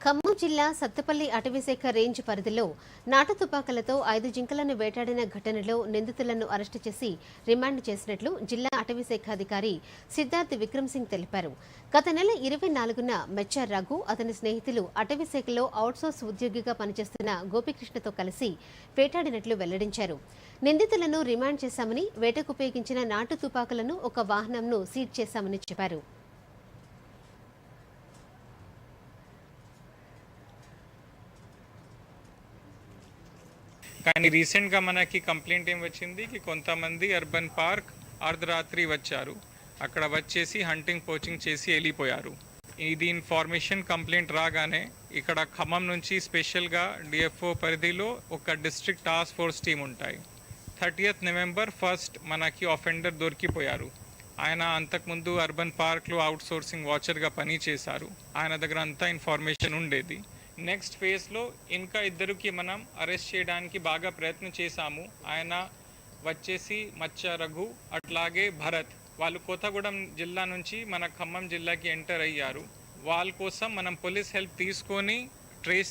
ఖమ్మం జిల్లా సత్తపల్లి అటవీశాఖ రేంజ్ పరిధిలో నాటు తుపాకులతో ఐదు జింకలను వేటాడిన ఘటనలో నిందితులను అరెస్టు చేసి రిమాండ్ చేసినట్లు జిల్లా అటవీశాఖ అధికారి సిద్ధార్థ్ విక్రమ్ సింగ్ తెలిపారు. గత నెల ఇరవై నాలుగున మెచ్చార్ రఘు అతని స్నేహితులు అటవీశాఖలో అవుట్సోర్స్ ఉద్యోగిగా పనిచేస్తున్న గోపికృష్ణతో కలిసి వేటాడినట్లు వెల్లడించారు. నిందితులను రిమాండ్ చేశామని వేటకు ఉపయోగించిన నాటు తుపాకులను ఒక వాహనంను సీజ్ చేశామని చెప్పారు. కానీ రీసెంట్గా మనకి కంప్లైంట్ ఏం వచ్చింది? కి కొంతమంది అర్బన్ పార్క్ అర్ధరాత్రి వచ్చారు. అక్కడ వచ్చేసి హంటింగ్ పోచింగ్ చేసి వెళ్ళిపోయారు. ఇది ఇన్ఫర్మేషన్ కంప్లైంట్ రాగానే ఇక్కడ ఖమ్మం నుంచి స్పెషల్గా డిఎఫ్ఓ పరిధిలో ఒక డిస్ట్రిక్ట్ టాస్క్ ఫోర్స్ టీం ఉంటాయి. థర్టీయత్ నవంబర్ ఫస్ట్ మనకి ఆఫెండర్ దొరికిపోయారు. ఆయన అంతకుముందు అర్బన్ పార్క్లో అవుట్ సోర్సింగ్ వాచర్గా పని చేశారు ఆయన దగ్గర అంతా ఇన్ఫర్మేషన్ ఉండేది. నెక్స్ట్ ఫేజ్లో ఇంకా ఇద్దరికి మనం అరెస్ట్ చేయడానికి బాగా ప్రయత్నం చేశాము. ఆయన వచ్చేసి మచ్చ రఘు అట్లాగే భరత్. వాళ్ళు కొత్తగూడెం జిల్లా నుంచి మన ఖమ్మం జిల్లాకి ఎంటర్ అయ్యారు. వాళ్ళ కోసం మనం పోలీస్ హెల్ప్ తీసుకొని ట్రేస్